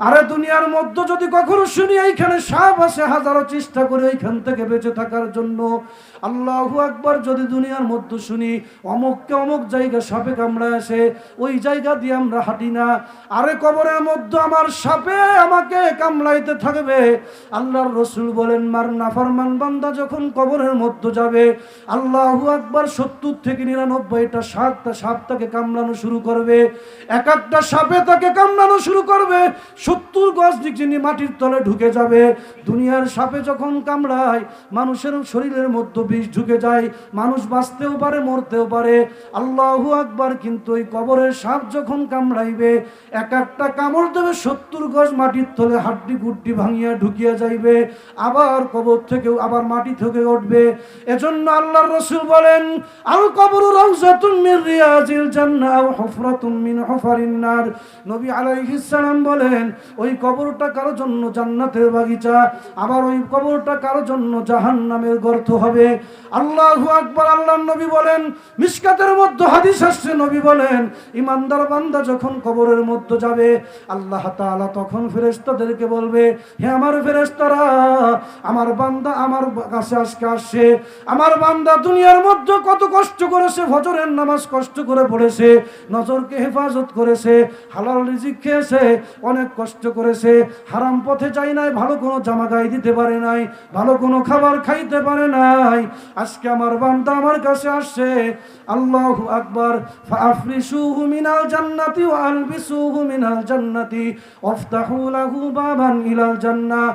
আরে দুনিয়ার মধ্যে যদি কখনো শুনি, এইখানে সাপ আছে, হাজারো চেষ্টা করে ওইখান থেকে বেঁচে থাকার জন্য। আল্লাহ একবার যদি দুনিয়ার মধ্যে শুনি, অমুককে অমুক জায়গা সাপে কামড়া আসে, ওই জায়গা দিয়ে আমরা হাঁটি না। আরে কবরের মধ্যে আমার সাপে আমাকে কামড়াইতে থাকবে। আল্লাহর রসুল বলেন, মার নাফরমান বান্দা যখন কবরের মধ্যে যাবে, আল্লাহু একবার সত্তর থেকে নিরানব্বইটা সাতটা সাপ তাকে কামড়ানো শুরু করবে। এক একটা সাপে তাকে কামড়ানো শুরু করবে। সত্তর গজ যিনি মাটির তলে ঢুকে যাবে, দুনিয়ার সাপে যখন কামড়ায়, মানুষের শরীরের মধ্যে বিষ ঢুকে যায়, মানুষ বাঁচতেও পারে, মরতেও পারে। আল্লাহু আকবার, কিন্তু ওই কবরের সাপ যখন কামড়াইবে, এক একটা কামড় দেবে, সত্তর গজ মাটির তলে হাড্ডি গুড্ডি ভাঙিয়া ঢুকিয়া যাইবে, আবার কবর থেকেও, আবার মাটি থেকে উঠবে। এজন্য আল্লাহর রসুল বলেন, আল কবর রাউজাতুন মিন রিয়াজিল মিন হুফারিন নার। নবী আলাইহিস সালাম বলেন ওই কবরটা কারও জন্য জান্নাতের বাগিচা, আবার ওই কবরটা কারও জন্য জাহান্নামের গর্ত হবে। আল্লাহু আকবার, আল্লাহর নবী বলেন মিশকাতের মধ্যে হাদিস আসছে, নবী বলেন, ইমানদার বান্দা যখন কবরের মধ্যে যাবে, আল্লাহ তাআলা তখন ফেরেশতাদেরকে বলবে, হে আমার ফেরেশতারা, আমার বান্দা আমার কাছে আজকে আসছে। আমার বান্দা দুনিয়ার মধ্যে কত কষ্ট করেছে, ফজরের নামাজ কষ্ট করে পড়েছে, নজরকে হেফাজত করেছে, হালাল রিজিক খেয়েছে, অনেক কষ্ট করেছে, হারাম পথে যাই নাই, ভালো কোনো জামা গায়ে দিতে পারে নাই, ভালো কোনো খাবার খাইতে পারে নাই। আজকে আমার বান্দা আমার কাছে আসছে, আল্লাহু আকবার ফাফরিসুহু মিনাল জান্নাতি ওয়া আলবিসুহু মিনাল জান্নাতি, ওয়াফতাহু লাহু বাবান ইলাল জান্নাহ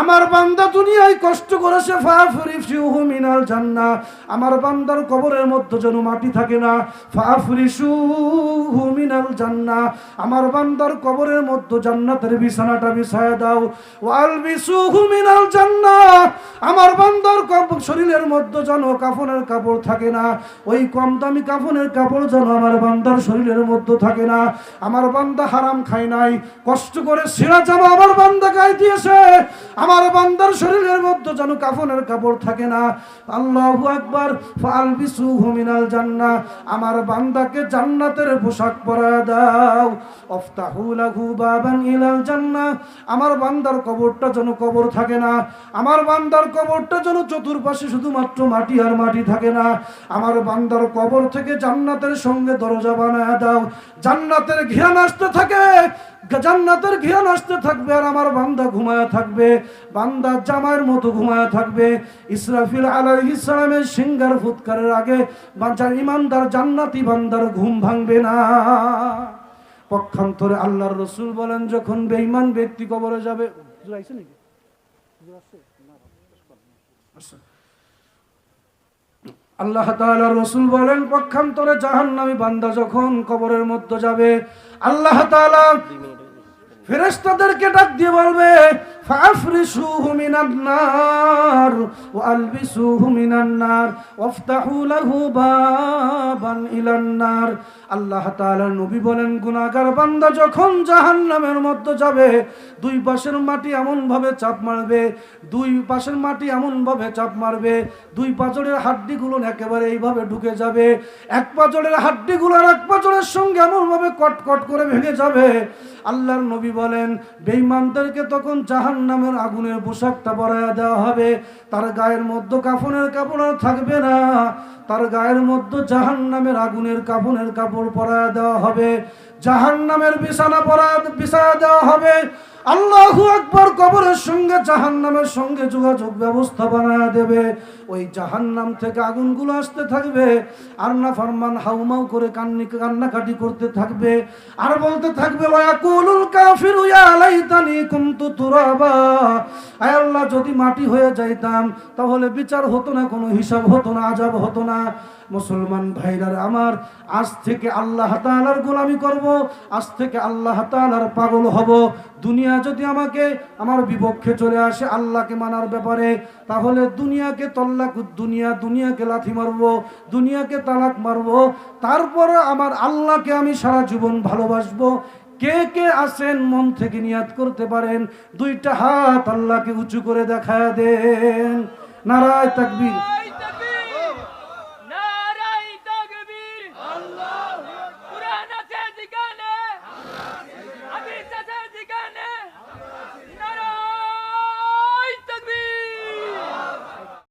আমার বান্দা দুনিয়ায় কষ্ট করেছে ফাফরিসুহু মিনাল জান্নাহ আমার বান্দার কবরের মধ্যে যেন মাটি থাকে না ফাফরিসুহু মিনাল জান্নাহ আমার বান্দার কবরের মধ্যে জান্নাতের বিছানাটা বিছায়া দাও ওয়ালবিসুহু মিনাল জান্নাহ আমার বান্দার শরীরের মধ্যে যেন কাফনের কাপড় থাকে না, ওই কম দামি কাফনের কাপড় যেন আমার বান্দার শরীরের মধ্যে থাকে না। আমার বান্দা হারাম খায় নাই, কষ্ট করে সেরা জামা আমার বান্দা গায়ে দিয়েছে। আমার বান্দার শরীরের মধ্যে যেন কাফনের কাপড় থাকে না। আল্লাহু আকবার, ফালবিসুহু মিনাল জান্নাহ। আমার বান্দাকে জান্নাতের পোশাক পরা দাও। অফতাহু লাহু বাবান ইলাল জান্নাহ। আমার বান্দার কবরটা যেন কবর থাকে না। আমার বান্দার কবরটা যেন চতুর্পাশে শুধুমাত্র মাটি আর মাটি থাকে না, আমার বান্দার কবর থেকে জান্নাতের সঙ্গে দরজা বানায় দাও। জান্নাতের ঘিরান আসতে থাকে, জান্নাতের ঘিরান আসতে থাকবে আর আমার বান্দা ঘুমায় থাকবে, বান্দা জামাইয়ের মতো ঘুমায় থাকবে। ইসরাফিল আলাইহিস সালামের সিঙ্গার ফুৎকারের আগে বাঞ্চার ইমানদার, জান্নাতি বান্দার ঘুম ভাঙবে না। পক্ষান্তরে আল্লাহর রসুল বলেন, যখন বেঈমান ব্যক্তি কবরে যাবে নাকি? হুজুর আসছে? না, আসছে। আল্লাহ তাআলা রসুল বলেন পক্ষান্তরে জাহান্নামী বান্দা যখন কবরের মধ্যে যাবে আল্লাহ তাআলা ফেরেশতাদেরকে ডাক দিয়ে বলবে ইলান আল্লাহ তাআলা নবী বলেন, গুনাহগার বান্দা যখন জাহান্নামের দুই পাশের মাটি এমন ভাবে চাপ মারবে, দুই পাশের মাটি এমন ভাবে চাপ মারবে, দুই পাঁচড়ের হাড্ডিগুলো একেবারে এইভাবে ঢুকে যাবে, এক পাঁচড়ের হাড্ডিগুলো আর এক পাঁচড়ের সঙ্গে এমন ভাবে কট কট করে ভেঙে যাবে। আল্লাহর নবী বলেন, বেঈমানদেরকে তখন জাহান্নামের আগুনের পোশাকটা পরাইয়া দেওয়া হবে। তার গায়ের মধ্যে কাফনের কাপড় আর থাকবে না। তার গায়ের মধ্যে জাহান্নামের আগুনের কাফনের কাপড় পরাইয়া দেওয়া হবে। জাহান্নামের বিছানা পরা বিছায়া দেওয়া হবে। আল্লাহু আকবর কবরের সঙ্গে, জাহান্নামের সঙ্গে যোগাযোগ ব্যবস্থা বানায় দেবে। ওই জাহান্নাম থেকে আগুনগুলো আসতে থাকবে, আর না ফরমান হাউমাউ করে কান্নি কান্নাকাটি করতে থাকবে, আর বলতে থাকবে ওয়াকুলুল কাফিরু ইয়া লাইতানি কুনতু তুরাবা। আয় আল্লাহ, যদি মাটি হয়ে যাইতাম, তাহলে বিচার হতো না, কোনো হিসাব হতো না, আজাব হতো না। মুসলমান ভাইরার আমার, আজ থেকে আল্লাহ তাআলার গোলামি করব, আজ থেকে আল্লাহ তাআলার পাগল হব। দুনিয়া যদি আমাকে, আমার বিপক্ষে চলে আসে আল্লাহকে মানার ব্যাপারে, তাহলে দুনিয়াকে তল্লাক, দুনিয়া, দুনিয়াকে লাথি মারবো, দুনিয়াকে তালাক মারবো। তারপরে আমার আল্লাহকে আমি সারা জীবন ভালোবাসবো। কে কে আসেন মন থেকে নিয়াত করতে পারেন? দুইটা হাত আল্লাহকে উঁচু করে দেখা দেন। নারায় তাকবীর।